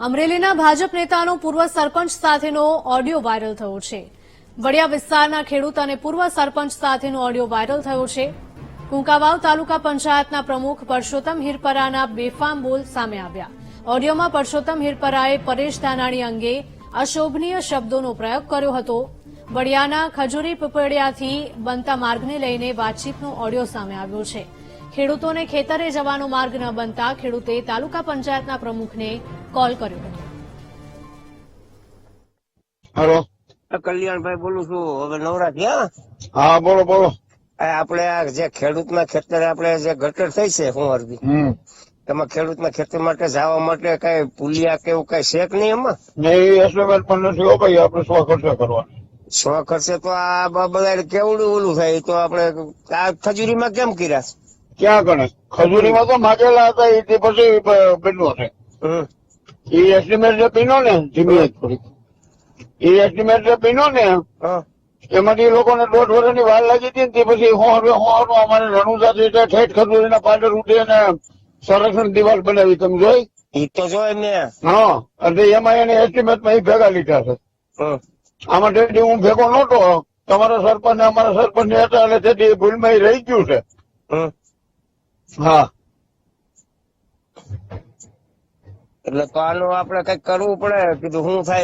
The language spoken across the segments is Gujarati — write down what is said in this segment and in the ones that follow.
અમરેલીના ભાજપ નેતાનો પૂર્વ સરપંચ સાથેનો ઓડિયો વાયરલ થયો છે. વડિયા વિસ્તારના ખેડૂત અને પૂર્વ સરપંચ સાથેનો ઓડિયો વાયરલ થયો છે. કુંકાવાવ તાલુકા પંચાયતના પ્રમુખ પરસોત્તમ હિરપરાના બેફામ બોલ સામે આવ્યા. ઓડિયોમાં પરસોત્તમ હિરપરાએ પરેશ ધાનાણી અંગે અશોભનીય શબ્દોનો પ્રયોગ કર્યો હતો. વડિયાના ખજૂરી પીપળિયાથી બનતા માર્ગને લઈને વાતચીતનો ઓડિયો સામે આવ્યો છે. ખેડૂતોને ખેતરે જવાનો માર્ગ ન બનતા ખેડૂતે તાલુકા પંચાયતના પ્રમુખને કોલ કર્યો. હતો હેલો કલ્યાણભાઈ બોલું છું. હવે નવરા થયા? હા બોલો બોલો. આપણે આ જે ખેડૂતના ખેતરે આપણે જે ગટર થઈ છે હું અરજી હમ. એમાં ખેડૂતના ખેતર માટે જવા માટે કઈ પુલિયા કે એવું કઈ શેક નહીં એમાં? નહીં એ એસ્ટિમેટ પણ નથી હો ભાઈ આપણે સો ખર્ચો કરવાનો. સો ખર્ચે તો આ બ- બધા કેવડું ઓલું થાય? તો આપણે આ ખજૂરીમાં કેમ કર્યા? ક્યાં ગણે ખજૂરીમાં તો માગેલા હતા એ પછી પેલું હમ. એ એસ્ટિમેટ જે પીનો ને ધીમી જ થોડી એ એસ્ટિમેટ જે પીનો ને હા. એમાંથી એ લોકોને દોઢ વર્ષની વાર લાગી હતી ને તે પછી હું હોવાનું અમારે રણુજાથી તે ઠેઠ એના પાદર ઉઠી અને સંરક્ષણ દિવાલ બનાવી તમે જોઈ ઈ તો જોઈ ને હા અને એમાં એને એસ્ટિમેટમાં એ ભેગા લીધા છે. આમાં તેથી હું ભેગો નહોતો તમારા સરપંચ ને અમારા સરપંચ ને હતા એટલે તેથી એ ભૂલમાં રહી ગયું છે હા એટલે તો આનું આપણે કંઈક કરવું પડે. કીધું શું થાય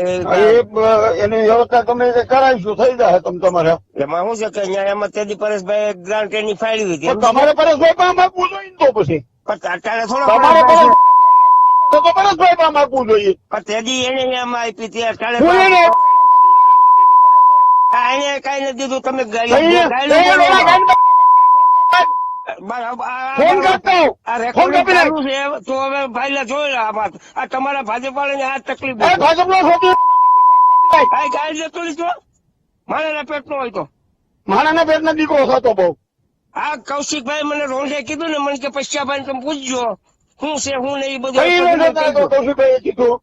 એની વ્યવસ્થા તમે કરાવીશું થઈ જાય તમે તમારે. એમાં શું છે કે અહીંયા એમાં તેદી પરેશભાઈ ગ્રાન્ટ એની ફાળવી હતી તમારે પરેશભાઈ પણ માગવું જોઈએ તો પછી. પણ અત્યારે થોડો તો તો પરેશભાઈ પણ માગવું જોઈએ. તેજી એને એમાં આપી હતી અત્યારે એને કઈ નથી દીધું તમે ગાડી ગાડી કહીએ, બોલો. ઓલા ગાડી- બરાબર. આ- ફોન આ ફોન કાપી નાખ. છે તો હવે ભાઈ જોઈ આ વાત. આ તમારા ભાજપ વાળાને આ તકલીફ આ જતો લીધો મારા પેટ નો હોય તો. માણાના પેટના દીકરો હતો બહુ. આ કૌશિકભાઈ મને રોંઢે કીધું ને મને કે પશ્ચાભાઈ તમે પૂછજો. શું છે હું નહીં બધું કૌશિકભાઈએ કીધું.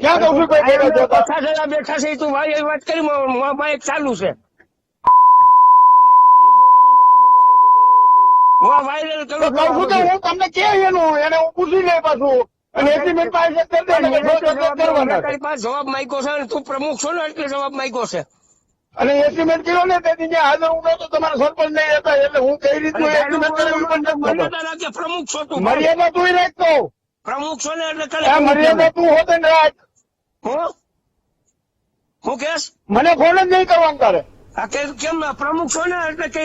ક્યાં કૌશિકભાઈ બેઠા છે તું ભાઈ એ વાત કરી બાઇક ચાલુ છે. હું વાયરલ તો કહું છું હું તમને કે એનું એને હું પૂછી લે પાછું. કરી જવાબ માંગ્યો છે તું પ્રમુખ છો ને એટલે જવાબ માંગ્યો છે. અને એસ્ટિમેટ કર્યો ને તેથી હાજર હું નતો તમારા સરપંચ નહીં હતા એટલે હું કઈ રીતનું એસ્ટિમેટ કર્યું પણ મર્યાદા રાખજે પ્રમુખ છો તું. મર્યાદા તું રાખતો. પ્રમુખ છો ને એટલે મર્યાદા તું હોતે ને રાખ. હું? હું કેસ? મને ફોન જ નહીં કરવાનું તારે. કેમ પ્રમુખ છો ને એટલે કે